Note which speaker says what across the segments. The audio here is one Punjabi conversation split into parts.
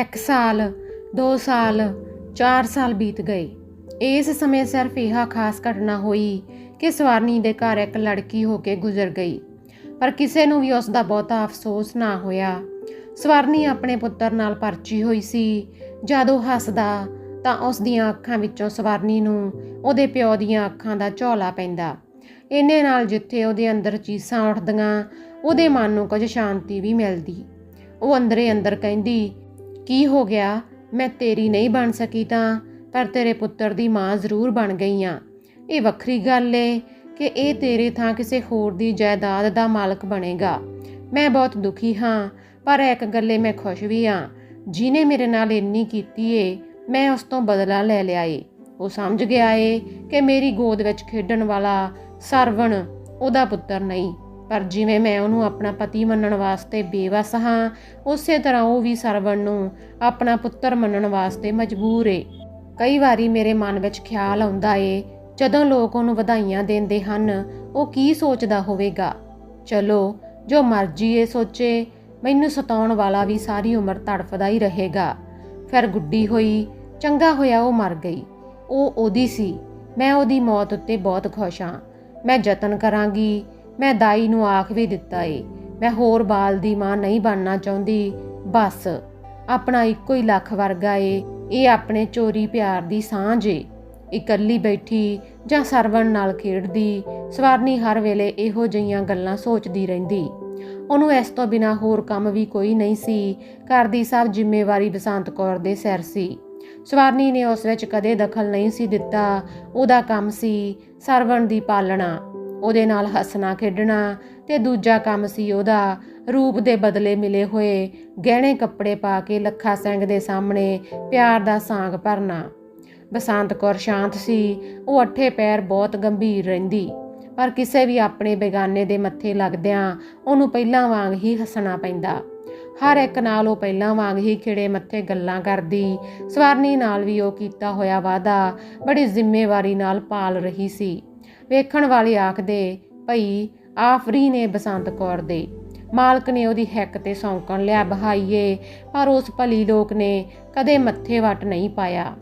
Speaker 1: ਇੱਕ ਸਾਲ 2 ਸਾਲ 4 ਸਾਲ ਬੀਤ ਗਏ। ਇਸ ਸਮੇਂ ਸਿਰਫ ਇਹ ਖਾਸ ਘਟਨਾ ਹੋਈ ਕਿ ਸਵਰਨੀ ਦੇ ਘਰ ਇੱਕ ਲੜਕੀ ਹੋ ਕੇ ਗੁਜ਼ਰ ਗਈ। ਪਰ ਕਿਸੇ ਨੂੰ ਵੀ ਉਸ ਦਾ ਬਹੁਤਾ ਅਫਸੋਸ ਨਾ ਹੋਇਆ। ਸਵਰਨੀ ਆਪਣੇ ਪੁੱਤਰ ਨਾਲ ਪਰਚੀ ਹੋਈ ਸੀ। ਜਦੋਂ ਹੱਸਦਾ, ਤਾਂ ਉਸ ਦੀਆਂ ਅੱਖਾਂ ਵਿੱਚੋਂ ਸਵਰਨੀ ਨੂੰ ਉਹਦੇ ਪਿਓ ਦੀਆਂ ਅੱਖਾਂ ਦਾ ਝੋਲਾ ਪੈਂਦਾ। ਇੰਨੇ ਨਾਲ ਜਿੱਥੇ ਉਹਦੇ ਅੰਦਰ ਚੀਸਾਂ ਉੱਠਦੀਆਂ, ਉਹਦੇ ਮਨ ਨੂੰ ਕੁਝ ਸ਼ਾਂਤੀ ਵੀ ਮਿਲਦੀ। ਉਹ ਅੰਦਰੇ ਅੰਦਰ ਕਹਿੰਦੀ ਕੀ ਹੋ ਗਿਆ? ਮੈਂ ਤੇਰੀ ਨਹੀਂ ਬਣ ਸਕੀ ਤਾਂ, ਪਰ ਤੇਰੇ ਪੁੱਤਰ ਦੀ ਮਾਂ ਜ਼ਰੂਰ ਬਣ ਗਈ ਆ। ਇਹ ਵੱਖਰੀ ਗੱਲ ਏ ਕਿ ਇਹ ਤੇਰੇ ਥਾਂ ਕਿਸੇ ਹੋਰ ਦੀ ਜਾਇਦਾਦ ਦਾ ਮਾਲਕ ਬਣੇਗਾ। ਮੈਂ ਬਹੁਤ ਦੁਖੀ ਹਾਂ, ਪਰ ਇੱਕ ਗੱਲੇ ਮੈਂ ਖੁਸ਼ ਵੀ ਹਾਂ ਜਿਨੇ ਮੇਰੇ ਨਾਲ ਇੰਨੀ ਕੀਤੀ ਏ, ਮੈਂ ਉਸ ਤੋਂ ਬਦਲਾ ਲੈ ਲਿਆ ਏ। ਉਹ ਸਮਝ ਗਿਆ ਏ ਕਿ ਮੇਰੀ ਗੋਦ ਵਿੱਚ ਖੇਡਣ ਵਾਲਾ ਸਰਵਣ ਉਹਦਾ ਪੁੱਤਰ ਨਹੀਂ। ਪਰ ਜਿਵੇਂ ਮੈਂ ਉਹਨੂੰ ਆਪਣਾ ਪਤੀ ਮੰਨਣ ਵਾਸਤੇ ਬੇਵਸ ਹਾਂ, ਉਸੇ ਤਰ੍ਹਾਂ ਉਹ ਵੀ ਸਰਵਣ ਨੂੰ ਆਪਣਾ ਪੁੱਤਰ ਮੰਨਣ ਵਾਸਤੇ ਮਜਬੂਰ ਏ। ਕਈ ਵਾਰੀ ਮੇਰੇ ਮਨ ਵਿੱਚ ਖਿਆਲ ਆਉਂਦਾ ਏ, ਜਦੋਂ ਲੋਕ ਉਹਨੂੰ ਵਧਾਈਆਂ ਦਿੰਦੇ ਹਨ, ਉਹ ਕੀ ਸੋਚਦਾ ਹੋਵੇਗਾ? ਚਲੋ, ਜੋ ਮਰਜ਼ੀ ਏ ਸੋਚੇ, ਮੈਨੂੰ ਸਤਾਉਣ ਵਾਲਾ ਵੀ ਸਾਰੀ ਉਮਰ ਤੜਫਦਾ ਹੀ ਰਹੇਗਾ। ਫਿਰ ਗੁੱਡੀ ਹੋਈ, ਚੰਗਾ ਹੋਇਆ ਉਹ ਮਰ ਗਈ। ਉਹ ਉਹਦੀ ਸੀ, ਮੈਂ ਉਹਦੀ ਮੌਤ ਉੱਤੇ ਬਹੁਤ ਖੁਸ਼ ਹਾਂ। ਮੈਂ ਯਤਨ ਕਰਾਂਗੀ ਮੈਂ ਦਾਈ ਨੂੰ ਆਖ ਵੀ ਦਿੱਤਾ ਏ। ਮੈਂ ਹੋਰ ਬਾਲ ਦੀ ਮਾਂ ਨਹੀਂ ਬਣਨਾ ਚਾਹੁੰਦੀ। ਬਸ, ਆਪਣਾ ਇੱਕੋ ਹੀ ਲੱਖ ਵਰਗਾ ਏ। ਇਹ ਆਪਣੇ ਚੋਰੀ ਪਿਆਰ ਦੀ ਸਾਂਝ ਏ। ਇਕੱਲੀ ਬੈਠੀ ਜਾਂ ਸਰਵਣ ਨਾਲ ਖੇਡਦੀ, ਸਵਰਨੀ ਹਰ ਵੇਲੇ ਇਹੋ ਜਿਹੀਆਂ ਗੱਲਾਂ ਸੋਚਦੀ ਰਹਿੰਦੀ। ਉਹਨੂੰ ਇਸ ਤੋਂ ਬਿਨਾ ਹੋਰ ਕੰਮ ਵੀ ਕੋਈ ਨਹੀਂ ਸੀ। ਘਰ ਦੀ ਸਭ ਜ਼ਿੰਮੇਵਾਰੀ ਬਸੰਤ ਕੌਰ ਦੇ ਸਿਰ ਸੀ। ਸਵਰਨੀ ਨੇ ਉਸ ਵਿੱਚ ਕਦੇ ਦਖਲ ਨਹੀਂ ਸੀ ਦਿੱਤਾ। ਉਹਦਾ ਕੰਮ ਸੀ ਸਰਵਣ ਦੀ ਪਾਲਣਾ। ਉਹਦੇ ਨਾਲ ਹੱਸਣਾ, ਖੇਡਣਾ ਤੇ ਦੂਜਾ ਕੰਮ ਸੀ ਉਹਦਾ। ਰੂਪ ਦੇ ਬਦਲੇ ਮਿਲੇ ਹੋਏ ਗਹਿਣੇ ਕੱਪੜੇ ਪਾ ਕੇ ਲੱਖਾ ਸਿੰਘ ਦੇ ਸਾਹਮਣੇ ਪਿਆਰ ਦਾ ਸਾਂਗ ਭਰਨਾ। ਬਸੰਤ ਕੌਰ ਸ਼ਾਂਤ ਸੀ, ਉਹ ਅੱਠੇ ਪੈਰ ਬਹੁਤ ਗੰਭੀਰ ਰਹਿੰਦੀ, ਪਰ ਕਿਸੇ ਵੀ ਆਪਣੇ ਬੇਗਾਨੇ ਦੇ ਮੱਥੇ ਲੱਗਦਿਆਂ ਉਹਨੂੰ ਪਹਿਲਾਂ ਵਾਂਗ ਹੀ ਹੱਸਣਾ ਪੈਂਦਾ। ਹਰ ਇੱਕ ਨਾਲ ਉਹ ਪਹਿਲਾਂ ਵਾਂਗ ਹੀ ਖਿੜੇ ਮੱਥੇ ਗੱਲਾਂ ਕਰਦੀ, ਸਵਰਨੀ ਨਾਲ ਵੀ ਉਹ ਕੀਤਾ ਹੋਇਆ ਵਾਅਦਾ ਬੜੀ ਜ਼ਿੰਮੇਵਾਰੀ ਨਾਲ ਪਾਲ ਰਹੀ ਸੀ। ਵੇਖਣ ਵਾਲੇ ਆਖਦੇ, ਭਈ, ਆਫਰੀ ਨੇ ਬਸੰਤ ਕੌਰ ਦੇ। ਮਾਲਕ ਨੇ ਉਹਦੀ ਹੈਕ ਤੇ ਸੌਂਕਣ ਲਿਆ ਬਹਾਈਏ, ਪਰ ਉਸ ਭਲੀ ਲੋਕ ਨੇ ਕਦੇ ਮੱਥੇ ਵਟ ਨਹੀਂ ਪਾਇਆ।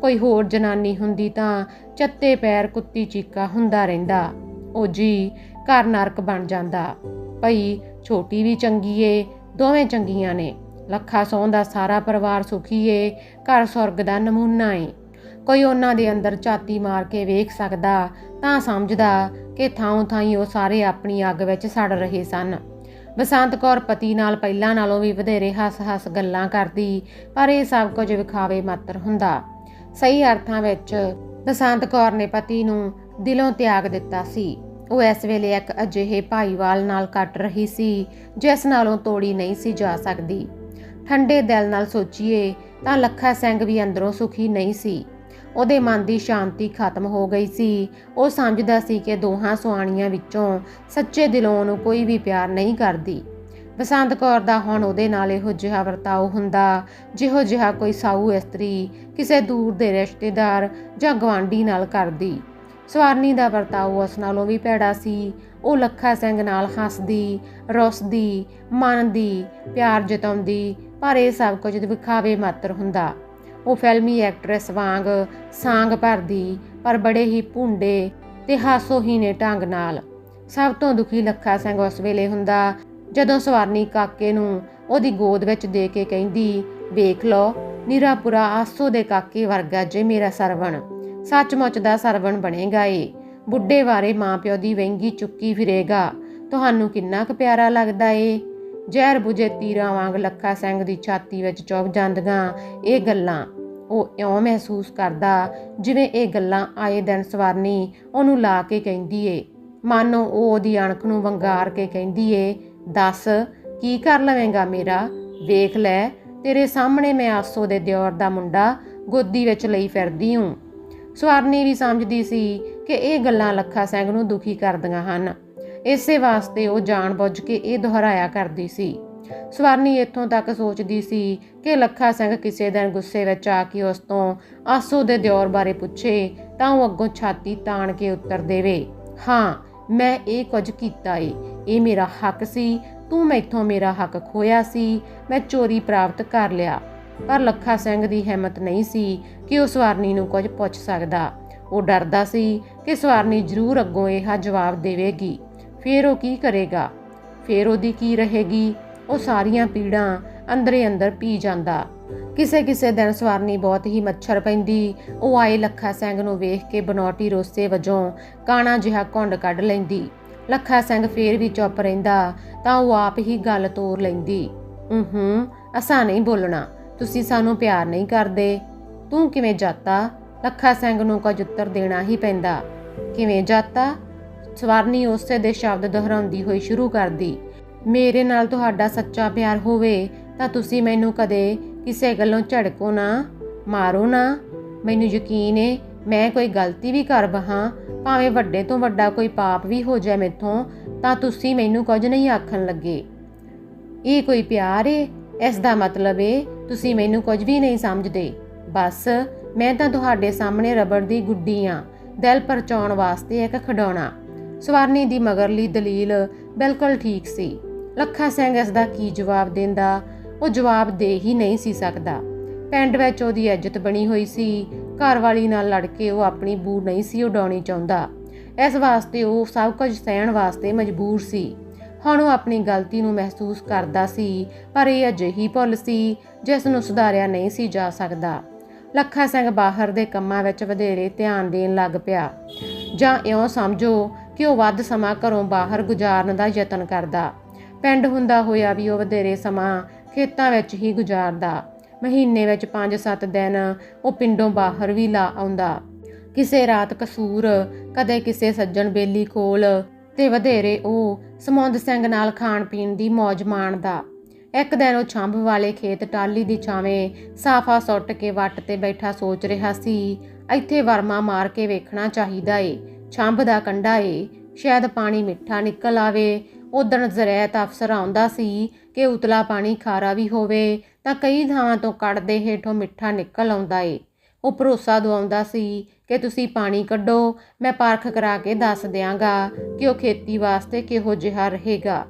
Speaker 1: ਕੋਈ ਹੋਰ ਜਨਾਨੀ ਹੁੰਦੀ ਤਾਂ ਚੱਤੇ ਪੈਰ ਕੁੱਤੀ ਚੀਕਾ ਹੁੰਦਾ ਰਹਿੰਦਾ। ਉਹ ਜੀ ਘਰ ਨਰਕ ਬਣ ਜਾਂਦਾ। ਭਈ, ਛੋਟੀ ਵੀ ਚੰਗੀ ਏ ਦੋਵੇਂ ਚੰਗੀਆਂ ਨੇ। ਲੱਖਾ ਸੌਂ ਦਾ ਸਾਰਾ ਪਰਿਵਾਰ ਸੁਖੀ ਏ ਘਰ ਸਵਰਗ ਦਾ ਨਮੂਨਾ ਏ। ਕੋਈ ਉਹਨਾਂ ਦੇ ਅੰਦਰ ਝਾਤੀ ਮਾਰ ਕੇ ਵੇਖ ਸਕਦਾ, ਤਾਂ ਸਮਝਦਾ ਕਿ ਥਾਂ ਥਾਂ ਉਹ ਸਾਰੇ ਆਪਣੀ ਅੱਗ ਵਿੱਚ ਸੜ ਰਹੇ ਸਨ। ਬਸੰਤ ਕੌਰ ਪਤੀ ਨਾਲ ਪਹਿਲਾਂ ਨਾਲੋਂ ਵੀ ਵਧੇਰੇ ਹੱਸ-ਹੱਸ ਗੱਲਾਂ ਕਰਦੀ, ਪਰ ਇਹ ਸਭ ਕੁਝ ਵਿਖਾਵੇ ਮਾਤਰ ਹੁੰਦਾ। ਸਹੀ ਅਰਥਾਂ ਵਿੱਚ, ਬਸੰਤ ਕੌਰ ਨੇ ਪਤੀ ਨੂੰ ਦਿਲੋਂ ਤਿਆਗ ਦਿੱਤਾ ਸੀ। ਉਹ ਇਸ ਵੇਲੇ ਇੱਕ ਅਜਿਹੇ ਭਾਈਵਾਲ ਨਾਲ ਕੱਟ ਰਹੀ ਸੀ, ਜਿਸ ਨਾਲੋਂ ਤੋੜੀ ਨਹੀਂ ਸੀ ਜਾ ਸਕਦੀ। ਠੰਡੇ ਦਿਲ ਨਾਲ ਸੋਚੀਏ, ਤਾਂ ਲੱਖਾ ਸਿੰਘ ਵੀ ਅੰਦਰੋਂ ਸੁਖੀ ਨਹੀਂ ਸੀ। ਉਹਦੇ ਮਨ ਦੀ ਸ਼ਾਂਤੀ ਖਤਮ ਹੋ ਗਈ ਸੀ। ਉਹ ਸਮਝਦਾ ਸੀ ਕਿ ਦੋਹਾਂ ਸੁਆਣੀਆਂ ਵਿੱਚੋਂ ਸੱਚੇ ਦਿਲੋਂ ਨੂੰ ਕੋਈ ਵੀ ਪਿਆਰ ਨਹੀਂ ਕਰਦੀ। ਬਸੰਤ ਕੌਰ ਦਾ ਹੁਣ ਉਹਦੇ ਨਾਲ ਇਹੋ ਜਿਹਾ ਵਰਤਾਓ ਹੁੰਦਾ, ਜਿਹੋ ਜਿਹਾ ਕੋਈ ਸਾਊ ਇਸਤਰੀ ਕਿਸੇ ਦੂਰ ਦੇ ਰਿਸ਼ਤੇਦਾਰ ਜਾਂ ਗਵਾਂਢੀ ਨਾਲ ਕਰਦੀ। ਸਵਾਰਨੀ ਦਾ ਵਰਤਾਓ ਉਸ ਨਾਲੋਂ ਵੀ ਭੈੜਾ ਸੀ। ਉਹ ਲੱਖਾ ਸਿੰਘ ਨਾਲ ਹੱਸਦੀ, ਰੁੱਸਦੀ, ਮੰਨਦੀ, ਪਿਆਰ ਜਤਾਉਂਦੀ, ਪਰ ਇਹ ਸਭ ਕੁਝ ਵਿਖਾਵੇ ਮਾਤਰ ਹੁੰਦਾ। ਉਹ ਫਿਲਮੀ ਐਕਟਰੈਸ ਵਾਂਗ ਸਾਂਗ ਭਰਦੀ, ਪਰ ਬੜੇ ਹੀ ਭੁੰਡੇ ਤੇ ਹਾਸੋਹੀਣੇ ਢੰਗ ਨਾਲ। ਸਭ ਤੋਂ ਦੁਖੀ ਲੱਖਾ ਸਿੰਘ ਉਸ ਵੇਲੇ ਹੁੰਦਾ, ਜਦੋਂ ਸਵਾਰਨੀ ਕਾਕੇ ਨੂੰ ਉਹਦੀ ਗੋਦ ਵਿੱਚ ਦੇ ਕੇ ਕਹਿੰਦੀ, ਵੇਖ ਲਓ, ਨੀਰਾਪੁਰਾ ਆਸੋ ਦੇ ਕਾਕੇ ਵਰਗਾ ਜੇ ਮੇਰਾ ਸਰਵਣ। ਸੱਚਮੁੱਚ ਦਾ ਸਰਵਣ ਬਣੇਗਾ ਏ। ਬੁੱਢੇ ਵਾਰੇ ਮਾਪਿਓ ਦੀ ਵਹਿੰਗੀ ਚੁੱਕੀ ਫਿਰੇਗਾ। ਤੁਹਾਨੂੰ ਕਿੰਨਾ ਕੁ ਪਿਆਰਾ ਲੱਗਦਾ ਏ? ਜ਼ਹਿਰ 부ਜੇ ਤੀਰਾਂ ਵਾਂਗ ਲੱਖਾ ਸਿੰਘ ਦੀ ਛਾਤੀ ਵਿੱਚ ਚੁੱਭ ਜਾਂਦੀਆਂ। ਇਹ ਗੱਲਾਂ ਉਹ ਇਉਂ ਮਹਿਸੂਸ ਕਰਦਾ ਜਿਵੇਂ ਇਹ ਗੱਲਾਂ ਆਏ ਦਿਨ ਸਵਾਰਨੀ ਉਹਨੂੰ ਲਾ ਕੇ ਕਹਿੰਦੀ ਏ। ਮਾਨੋ ਉਹ ਉਹਦੀ ਅਣਖ ਨੂੰ ਵੰਗਾਰ ਕੇ ਕਹਿੰਦੀ ਏ, ਦੱਸ, ਕੀ ਕਰ ਲਵੇਂਗਾ ਮੇਰਾ? ਵੇਖ ਲੈ, ਤੇਰੇ ਸਾਹਮਣੇ ਮੈਂ ਆਸੋ ਦੇ ਦਿਓਰ ਦਾ ਮੁੰਡਾ ਗੋਦੀ ਵਿੱਚ ਲਈ ਫਿਰਦੀ ਹੂੰ। ਸਵਾਰਨੀ ਵੀ ਸਮਝਦੀ ਸੀ ਕਿ ਇਹ ਗੱਲਾਂ ਲੱਖਾ ਸਿੰਘ ਨੂੰ ਦੁਖੀ ਕਰਦੀਆਂ ਹਨ। ਇਸੇ ਵਾਸਤੇ ਉਹ ਜਾਣਬੁੱਝ ਕੇ ਇਹ ਦੁਹਰਾਇਆ ਕਰਦੀ ਸੀ। ਸਵਰਨੀ ਇੱਥੋਂ ਤੱਕ ਸੋਚਦੀ ਸੀ ਕਿ ਲੱਖਾ ਸਿੰਘ ਕਿਸੇ ਦਿਨ ਗੁੱਸੇ ਵਿੱਚ ਆ ਕੇ ਉਸ ਤੋਂ ਆਸੂ ਦੇ ਦਿਓਰ ਬਾਰੇ ਪੁੱਛੇ ਤਾਂ ਉਹ ਅੱਗੋਂ ਛਾਤੀ ਤਾਣ ਕੇ ਉੱਤਰ ਦੇਵੇ, ਹਾਂ, ਮੈਂ ਇਹ ਕੁਝ ਕੀਤਾ ਏ। ਇਹ ਮੇਰਾ ਹੱਕ ਸੀ। ਤੂੰ ਮੈਥੋਂ ਮੇਰਾ ਹੱਕ ਖੋਇਆ ਸੀ। ਮੈਂ ਚੋਰੀ ਪ੍ਰਾਪਤ ਕਰ ਲਿਆ। ਪਰ ਲੱਖਾ ਸਿੰਘ ਦੀ ਹਿੰਮਤ ਨਹੀਂ ਸੀ ਕਿ ਉਹ ਸਵਾਰਨੀ ਨੂੰ ਕੁਝ ਪੁੱਛ ਸਕਦਾ। ਉਹ ਡਰਦਾ ਸੀ ਕਿ ਸਵਾਰਨੀ ਜ਼ਰੂਰ ਅੱਗੋਂ ਇਹ ਜਵਾਬ ਦੇਵੇਗੀ। ਫਿਰ ਉਹ ਕੀ ਕਰੇਗਾ? ਫਿਰ ਉਹਦੀ ਕੀ ਰਹੇਗੀ? ਉਹ ਸਾਰੀਆਂ ਪੀੜਾਂ ਅੰਦਰੇ ਅੰਦਰ ਪੀ ਜਾਂਦਾ। ਕਿਸੇ ਕਿਸੇ ਦਿਨ ਸਵਾਰਨੀ ਬਹੁਤ ਹੀ ਮੱਛਰ ਪੈਂਦੀ। ਉਹ ਆਏ ਲੱਖਾ ਸਿੰਘ ਨੂੰ ਵੇਖ ਕੇ ਬਨੌਟੀ ਰੋਸੇ ਵਜੋਂ ਕਾਣਾ ਜਿਹਾ ਘੁੰਡ ਕੱਢ ਲੈਂਦੀ। ਲੱਖਾ ਸਿੰਘ ਫੇਰ ਵੀ ਚੁੱਪ ਰਹਿੰਦਾ, ਤਾਂ ਉਹ ਆਪ ਹੀ ਗੱਲ ਤੋਰ ਲੈਂਦੀ। ਹੂੰ ਅਸਾਂ ਨਹੀਂ ਬੋਲਣਾ। ਤੁਸੀਂ ਸਾਨੂੰ ਪਿਆਰ ਨਹੀਂ ਕਰਦੇ। ਤੂੰ ਕਿਵੇਂ ਜਾਤਾ? ਲੱਖਾ ਸਿੰਘ ਨੂੰ ਕੁਝ ਉੱਤਰ ਦੇਣਾ ਹੀ ਪੈਂਦਾ। ਕਿਵੇਂ ਜਾਤਾ? ਸਵਰਨੀ ਉਸੇ ਦੇ ਸ਼ਬਦ ਦੁਹਰਾਉਂਦੀ ਹੋਈ ਸ਼ੁਰੂ ਕਰਦੀ, ਮੇਰੇ ਨਾਲ ਤੁਹਾਡਾ ਸੱਚਾ ਪਿਆਰ ਹੋਵੇ, ਤਾਂ ਤੁਸੀਂ ਮੈਨੂੰ ਕਦੇ ਕਿਸੇ ਗੱਲੋਂ ਝੜਕੋ ਨਾ, ਮਾਰੋ ਨਾ। ਮੈਨੂੰ ਯਕੀਨ ਏ, ਮੈਂ ਕੋਈ ਗਲਤੀ ਵੀ ਕਰ ਬਹਾਂ, ਭਾਵੇਂ ਵੱਡੇ ਤੋਂ ਵੱਡਾ ਕੋਈ ਪਾਪ ਵੀ ਹੋ ਜਾਏ ਮੇਥੋਂ, ਤਾਂ ਤੁਸੀਂ ਮੈਨੂੰ ਕੁਝ ਨਹੀਂ ਆਖਣ ਲੱਗੇ। ਇਹ ਕੋਈ ਪਿਆਰ ਏ, ਇਸ ਦਾ ਮਤਲਬ ਏ, ਤੁਸੀਂ ਮੈਨੂੰ ਕੁਝ ਵੀ ਨਹੀਂ ਸਮਝਦੇ। ਬਸ, ਮੈਂ ਤਾਂ ਤੁਹਾਡੇ ਸਾਹਮਣੇ ਰਬੜ ਦੀ ਗੁੱਡੀ ਆ, ਦਿਲ ਪਰਚਾਉਣ ਵਾਸਤੇ ਇੱਕ ਖਿਡੌਣਾ। ਸਵਾਰਨੀ ਦੀ ਮਗਰਲੀ ਦਲੀਲ ਬਿਲਕੁਲ ਠੀਕ ਸੀ। ਲੱਖਾ ਸਿੰਘ ਇਸ ਦਾ ਕੀ ਜਵਾਬ ਦਿੰਦਾ? ਉਹ ਜਵਾਬ ਦੇ ਹੀ ਨਹੀਂ ਸੀ ਸਕਦਾ। ਪਿੰਡ ਵਿੱਚ ਉਹਦੀ ਇੱਜ਼ਤ ਬਣੀ ਹੋਈ ਸੀ। ਘਰ ਵਾਲੀ ਨਾਲ ਲੜ ਕੇ ਉਹ ਆਪਣੀ ਬੂ ਨਹੀਂ ਸੀ ਉਡਾਉਣੀ ਚਾਹੁੰਦਾ। ਇਸ ਵਾਸਤੇ ਉਹ ਸਭ ਕੁਝ ਸਹਿਣ ਵਾਸਤੇ ਮਜਬੂਰ ਸੀ। ਹੁਣ ਉਹ ਆਪਣੀ ਗਲਤੀ ਨੂੰ ਮਹਿਸੂਸ ਕਰਦਾ ਸੀ, ਪਰ ਇਹ ਅਜਿਹੀ ਭੁੱਲ ਸੀ ਜਿਸ ਨੂੰ ਸੁਧਾਰਿਆ ਨਹੀਂ ਸੀ ਜਾ ਸਕਦਾ। ਲੱਖਾ ਸਿੰਘ ਬਾਹਰ ਦੇ ਕੰਮਾਂ ਵਿੱਚ ਵਧੇਰੇ ਧਿਆਨ ਦੇਣ ਲੱਗ ਪਿਆ। ਜਾਂ ਇਉਂ ਸਮਝੋ ਕਿ ਉਹ ਵੱਧ ਸਮਾਂ ਘਰੋਂ ਬਾਹਰ ਗੁਜ਼ਾਰਨ ਦਾ ਯਤਨ ਕਰਦਾ। ਪਿੰਡ ਹੁੰਦਾ ਹੋਇਆ ਵੀ ਉਹ ਵਧੇਰੇ ਸਮਾਂ ਖੇਤਾਂ ਵਿੱਚ ਹੀ ਗੁਜ਼ਾਰਦਾ। ਮਹੀਨੇ ਵਿੱਚ 5-7 ਦਿਨ ਉਹ ਪਿੰਡੋਂ ਬਾਹਰ ਵੀ ਲਾ ਆਉਂਦਾ। ਕਿਸੇ ਰਾਤ ਕਸੂਰ, ਕਦੇ ਕਿਸੇ ਸੱਜਣ ਬੇਲੀ ਕੋਲ ਤੇ ਵਧੇਰੇ ਉਹ ਸਮੁੰਦ ਸਿੰਘ ਨਾਲ ਖਾਣ ਪੀਣ ਦੀ ਮौज ਮਾਣਦਾ। ਇੱਕ ਦਿਨ ਉਹ ਛੰਭ ਵਾਲੇ ਖੇਤ ਟਾਲੀ ਦੀ ਛਾਵੇਂ ਸਾਫਾ ਸੁੱਟ ਕੇ ਵੱਟ ਤੇ ਬੈਠਾ ਸੋਚ ਰਿਹਾ ਸੀ, ਇੱਥੇ ਵਰਮਾ ਮਾਰ ਕੇ ਵੇਖਣਾ ਚਾਹੀਦਾ ਏ। ਛੰਭ ਦਾ ਕੰਡਾ ਏ। ਸ਼ਾਇਦ ਪਾਣੀ ਮਿੱਠਾ ਨਿਕਲ ਆਵੇ। ਉਦਣ ਜ਼ਰੈਤ ਅਫਸਰ ਆਉਂਦਾ ਸੀ ਕਿ ਉਤਲਾ ਪਾਣੀ ਖਾਰਾ ਵੀ ਹੋਵੇ, ਤਾਂ ਕਈ ਥਾਵਾਂ ਤੋਂ ਕੱਢਦੇ ਹੇਠੋਂ ਮਿੱਠਾ ਨਿਕਲ ਆਉਂਦਾ ਏ। ਉਹ ਭਰੋਸਾ ਦਵਾਉਂਦਾ ਸੀ ਕਿ ਤੁਸੀਂ ਪਾਣੀ ਕੱਢੋ, ਮੈਂ ਪਾਰਖ ਕਰਾ ਕੇ ਦੱਸ ਦਿਆਂਗਾ ਕਿ ਉਹ ਖੇਤੀ ਵਾਸਤੇ ਕਿਹੋ ਜਿਹਾ ਰਹੇਗਾ।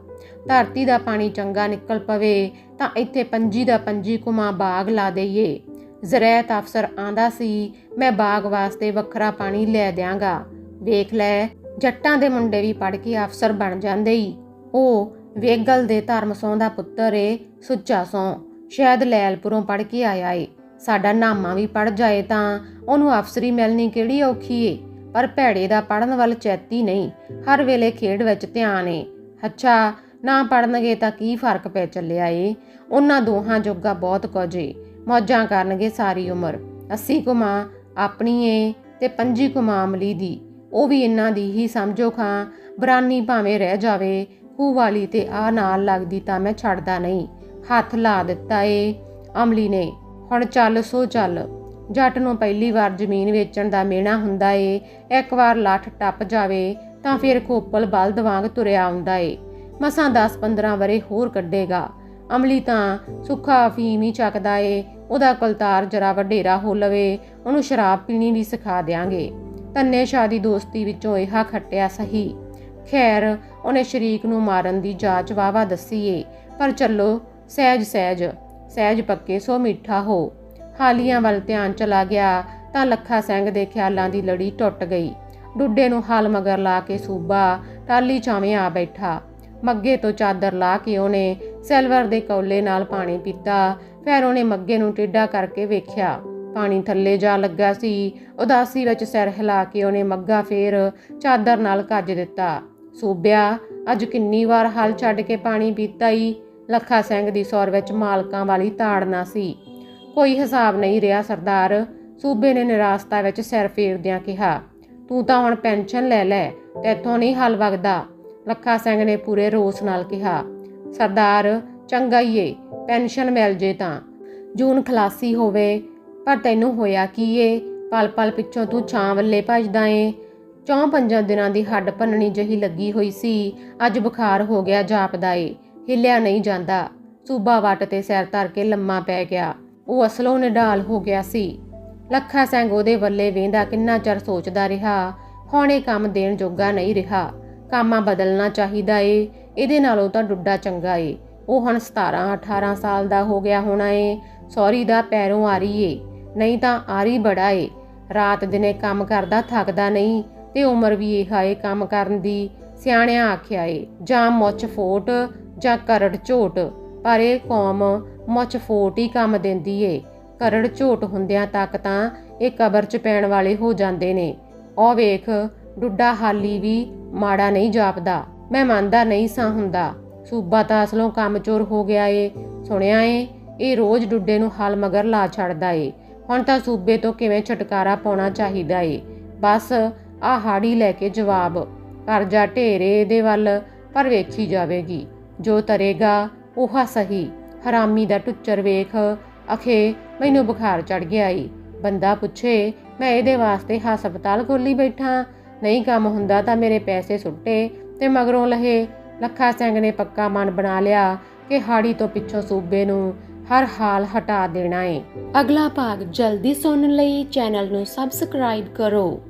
Speaker 1: ਧਰਤੀ ਦਾ ਪਾਣੀ ਚੰਗਾ ਨਿਕਲ ਪਵੇ, ਤਾਂ ਇੱਥੇ ਪੰਜੀ ਦਾ ਪੰਜੀ ਕੁਮਾ ਬਾਗ ਲਾ ਦਈਏ। ਜ਼ਰੈਤ ਅਫਸਰ ਆਂਦਾ ਸੀ, ਮੈਂ ਬਾਗ ਵਾਸਤੇ ਵੱਖਰਾ ਪਾਣੀ ਲੈ ਦਿਆਂਗਾ। ਵੇਖ ਲੈ, ਜੱਟਾਂ ਦੇ ਮੁੰਡੇ ਵੀ ਪੜ ਕੇ ਅਫਸਰ ਬਣ ਜਾਂਦੇ ਈ। ਉਹ ਵੇਗਲ ਦੇ ਧਰਮ ਸੋਂ ਦਾ ਪੁੱਤਰ ਏ, ਸੁੱਚਾ ਸੋਂ ਸ਼ਾਇਦ ਲੈਲਪੁਰੋਂ ਪੜ ਕੇ ਆਇਆ ਏ। ਸਾਡਾ ਨਾਮਾ ਵੀ ਪੜ ਜਾਏ ਤਾਂ ਉਹਨੂੰ ਅਫਸਰੀ ਮਿਲਣੀ ਕਿਹੜੀ ਔਖੀ ਏ? ਪਰ ਭੈੜੇ ਦਾ ਪੜਨ ਵੱਲ ਚੈਤੀ ਨਹੀਂ। ਹਰ ਵੇਲੇ ਖੇਡ ਵਿੱਚ ਧਿਆਨ ਏ। ਅੱਛਾ, ਨਾ ਪੜਨਗੇ ਤਾਂ ਕੀ ਫ਼ਰਕ ਪੈ ਚੱਲਿਆ ਏ? ਉਹਨਾਂ ਦੋਹਾਂ ਜੋਗਾ ਬਹੁਤ ਕੁਝ ਏ। ਮੌਜਾਂ ਕਰਨਗੇ ਸਾਰੀ ਉਮਰ। 80 ਕੁਮਾ ਆਪਣੀ ਏ ਤੇ 25 ਕੁਮਾ ਅਮਲੀ ਦੀ। ਉਹ ਵੀ ਇਹਨਾਂ ਦੀ ਹੀ ਸਮਝੋ ਖਾਂ। ਬਰਾਨੀ ਭਾਵੇਂ ਰਹਿ ਜਾਵੇ, ਖੂਹ ਵਾਲੀ ਤੇ ਆ ਨਾਲ ਲੱਗਦੀ ਤਾਂ ਮੈਂ ਛੱਡਦਾ ਨਹੀਂ। ਹੱਥ ਲਾ ਦਿੱਤਾ ਏ ਅਮਲੀ ਨੇ। ਹੁਣ ਚੱਲ, ਸੋ ਚੱਲ। ਜੱਟ ਨੂੰ ਪਹਿਲੀ ਵਾਰ ਜ਼ਮੀਨ ਵੇਚਣ ਦਾ ਮੇਣਾ ਹੁੰਦਾ ਏ। ਇੱਕ ਵਾਰ ਲੱਠ ਟੱਪ ਜਾਵੇ ਤਾਂ ਫਿਰ ਖੋਪਲ ਬਲਦ ਵਾਂਗ ਤੁਰਿਆ ਆਉਂਦਾ ਏ। ਮਸਾਂ 10-15 ਵਰੇ ਹੋਰ ਕੱਢੇਗਾ। ਅਮਲੀ ਤਾਂ ਸੁੱਖਾ ਅਫੀਮ ਹੀ ਚੱਕਦਾ ਏ। ਉਹਦਾ ਕੁਲਤਾਰ ਜਰਾ ਵਡੇਰਾ ਹੋ ਲਵੇ, ਉਹਨੂੰ ਸ਼ਰਾਬ ਪੀਣੀ ਵੀ ਸਿਖਾ ਦਿਆਂਗੇ। ਤੰਨੇ ਸ਼ਾਦੀ ਦੋਸਤੀ ਵਿੱਚੋਂ ਇਹ ਖੱਟਿਆ ਸਹੀ। ਖੈਰ, ਉਹਨੇ ਸ਼ਰੀਕ ਨੂੰ ਮਾਰਨ ਦੀ ਜਾਚ ਵਾਵਾ ਦੱਸੀ ਏ, ਪਰ ਚੱਲੋ, ਸਹਿਜ ਸਹਿਜ ਸਹਿਜ ਪੱਕੇ ਸੋ ਮਿੱਠਾ ਹੋ। ਹਾਲੀਆਂ ਵੱਲ ਧਿਆਨ ਚਲਾ ਗਿਆ ਤਾਂ ਲੱਖਾ ਸਿੰਘ ਦੇ ਖਿਆਲਾਂ ਦੀ ਲੜੀ ਟੁੱਟ ਗਈ। ਡੁੱਡੇ ਨੂੰ ਹਾਲ ਮਗਰ ਲਾ ਕੇ ਸੂਬਾ ਟਾਲੀ ਚਾਵੇਂ ਆ ਬੈਠਾ। ਮੱਗੇ ਤੋਂ ਚਾਦਰ ਲਾ ਕੇ ਉਹਨੇ ਸਿਲਵਰ ਦੇ ਕੌਲੇ ਨਾਲ ਪਾਣੀ ਪੀਤਾ, ਫਿਰ ਉਹਨੇ ਮੱਗੇ ਨੂੰ ਟੇਢਾ ਕਰਕੇ ਵੇਖਿਆ। ਪਾਣੀ ਥੱਲੇ ਜਾ ਲੱਗਾ ਸੀ। ਉਦਾਸੀ ਵਿੱਚ ਸਿਰ ਹਿਲਾ ਕੇ ਉਹਨੇ ਮੱਗਾ ਫੇਰ ਚਾਦਰ ਨਾਲ ਕੱਜ ਦਿੱਤਾ। ਸੂਬਿਆ ਅੱਜ ਕਿੰਨੀ ਵਾਰ ਹਲ ਛੱਡ ਕੇ ਪਾਣੀ ਪੀਤਾ ਈ ਲੱਖਾ ਸਿੰਘ ਦੀ ਸੌਰ ਵਿੱਚ ਮਾਲਕਾਂ ਵਾਲੀ ਤਾੜਨਾ ਸੀ। ਕੋਈ ਹਿਸਾਬ ਨਹੀਂ ਰਿਹਾ, ਸਰਦਾਰ ਸੂਬੇ ਨੇ ਨਿਰਾਸਤਾ ਵਿੱਚ ਸਿਰ ਫੇਰਦਿਆਂ ਕਿਹਾ, ਤੂੰ ਤਾਂ ਹੁਣ ਪੈਨਸ਼ਨ ਲੈ ਲੈ, ਤੇ ਇੱਥੋਂ ਨਹੀਂ ਹਲ ਵਗਦਾ ਲੱਖਾ ਸਿੰਘ ਨੇ ਪੂਰੇ ਰੋਸ ਨਾਲ ਕਿਹਾ, ਸਰਦਾਰ, ਚੰਗਾ ਹੀ ਏ, ਪੈਨਸ਼ਨ ਮਿਲ ਜੇ ਤਾਂ। ਜੂਨ ਖਲਾਸੀ ਹੋਵੇ ਪਰ ਤੈਨੂੰ ਹੋਇਆ ਕੀ ਏ? ਪਲ ਪਲ ਪਿੱਛੋਂ ਤੂੰ ਛਾਂ ਵੱਲੇ ਭੱਜਦਾ ਏ। ਚੌਂ ਪੰਜਾਂ ਦਿਨਾਂ ਦੀ ਹੱਡ ਭੰਨਣੀ ਜਹੀ ਲੱਗੀ ਹੋਈ ਸੀ। ਅੱਜ ਬੁਖਾਰ ਹੋ ਗਿਆ ਜਾਪਦਾ ਏ। ਹਿੱਲਿਆ ਨਹੀਂ ਜਾਂਦਾ। ਸੂਬਾ ਵੱਟ ਤੇ ਸਿਰ ਧਰ ਕੇ ਲੰਮਾ ਪੈ ਗਿਆ। ਉਹ ਅਸਲੋਂ ਨਿਢਾਲ ਹੋ ਗਿਆ ਸੀ। ਲੱਖਾ ਸਿੰਘ ਉਹਦੇ ਵੱਲੇ ਵੇਂਦਾ ਕਿੰਨਾ ਚਿਰ ਸੋਚਦਾ ਰਿਹਾ। ਹੁਣ ਇਹ ਕੰਮ ਦੇਣ ਜੋਗਾ ਨਹੀਂ ਰਿਹਾ। ਕਾਮਾਂ ਬਦਲਣਾ ਚਾਹੀਦਾ ਏ। ਇਹਦੇ ਨਾਲੋਂ ਤਾਂ ਡੁੱਡਾ ਚੰਗਾ ਏ। ਉਹ ਹੁਣ 17 18 ਸਾਲ ਦਾ ਹੋ ਗਿਆ ਹੋਣਾ ਏ। ਸੌਰੀ ਦਾ ਪੈਰੋਂ ਆ ਰਹੀ ਏ। ਨਹੀਂ ਤਾਂ ਆਰੀ ਬੜਾ ਏ। ਰਾਤ ਦਿਨੇ ਕੰਮ ਕਰਦਾ ਥੱਕਦਾ ਨਹੀਂ ਤੇ ਉਮਰ ਵੀ ਇਹ ਹਾਏ ਕੰਮ ਕਰਨ ਦੀ। ਸਿਆਣਿਆਂ ਆਖਿਆ ਏ, ਜਾਂ ਮੁੱਛ ਫੋਟ ਜਾਂ ਕਰੜ ਝੋਟ। ਪਰ ਇਹ ਕੌਮ ਮੁੱਛ ਫੋਟ ਹੀ ਕੰਮ ਦਿੰਦੀ ਏ। ਕਰੜ ਝੋਟ ਹੁੰਦਿਆਂ ਤੱਕ ਤਾਂ ਇਹ ਕਬਰ 'ਚ ਪੈਣ ਵਾਲੇ ਹੋ ਜਾਂਦੇ ਨੇ। ਉਹ ਵੇਖ ਡੁੱਡਾ ਹਾਲੀ ਵੀ ਮਾੜਾ ਨਹੀਂ ਜਾਪਦਾ। ਮੈਂ ਮੰਨਦਾ ਨਹੀਂ ਸਾਂ ਹੁੰਦਾ। ਸੂਬਾ ਤਾਂ ਅਸਲੋਂ ਕੰਮ ਚੋਰ ਹੋ ਗਿਆ ਏ। ਸੁਣਿਆ ਏ, ਇਹ ਰੋਜ਼ ਡੁੱਡੇ ਨੂੰ ਹਲ ਮਗਰ ਲਾ ਛੱਡਦਾ ਏ। ਹੁਣ ਤਾਂ ਸੂਬੇ ਤੋਂ ਕਿਵੇਂ ਛੁਟਕਾਰਾ ਪਾਉਣਾ ਚਾਹੀਦਾ ਏ? ਬਸ ਆ ਹਾੜੀ ਲੈ ਕੇ ਜਵਾਬ। ਕਰਜ਼ਾ ਢੇਰੇ ਇਹਦੇ ਵੱਲ, ਪਰ ਵੇਖੀ ਜਾਵੇਗੀ। ਜੋ ਤਰੇਗਾ, ਉਹ ਸਹੀ। ਹਰਾਮੀ ਦਾ ਟੁੱਚਰ ਵੇਖ, ਅਖੇ, ਮੈਨੂੰ ਬੁਖਾਰ ਚੜ ਗਿਆ ਈ ਬੰਦਾ ਪੁੱਛੇ, ਮੈਂ ਇਹਦੇ ਵਾਸਤੇ ਹਸਪਤਾਲ ਖੋਲੀ ਬੈਠਾ। ਨਹੀਂ ਕੰਮ ਹੁੰਦਾ ਤਾਂ ਮੇਰੇ ਪੈਸੇ ਸੁੱਟੇ ਤੇ ਮਗਰੋਂ ਲਹੇ, ਲੱਖਾ ਸਿੰਘ ਨੇ ਪੱਕਾ ਮਨ ਬਣਾ ਲਿਆ ਕਿ ਹਾੜੀ ਤੋਂ ਪਿੱਛੋਂ ਸੂਬੇ ਨੂੰ ਹਰ ਹਾਲ ਹਟਾ ਦੇਣਾ ਏ। ਅਗਲਾ ਭਾਗ ਜਲਦੀ ਸੁਣਨ ਲਈ ਚੈਨਲ ਨੂੰ ਸਬਸਕ੍ਰਾਈਬ ਕਰੋ।